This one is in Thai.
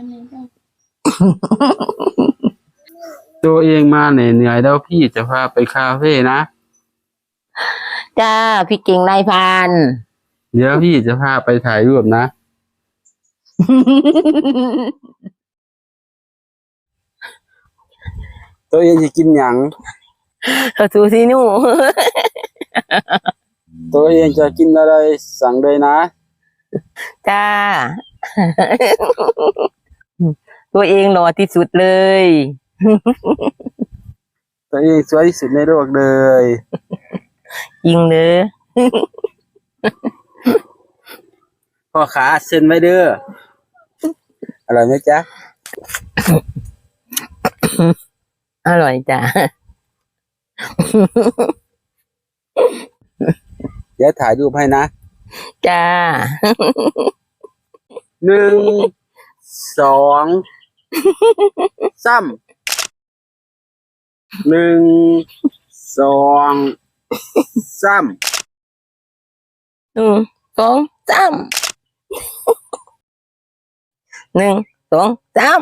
อันนี้ก็ตัวเองมาเหนื่อยๆแล้วพี่จะพาไปคาเฟ่นะ จ้าพี่เก่งนายพราน เดี๋ยวพี่จะพาไปถ่ายรูปนะ ตัวเองจะกินหยังเขาซูซีหนู ตัวเองจะกินอะไรสั่งเลยนะ จ้า ตัวเองหล่อที่สุดเลย ตัวเองสวยที่สุดในโลกเลยจริงเนอะพ่อขาเซ็นไว้เด้ออร่อยไหมจ๊ะ อร่อยจ้าเดี๋ยวถ่ายรูปให้นะ จ้า หนึ่ง สอง ซ้ำหนึ่งสองซ้ำหนึ่งสองซ้ำหนึ่งสองซ้ำ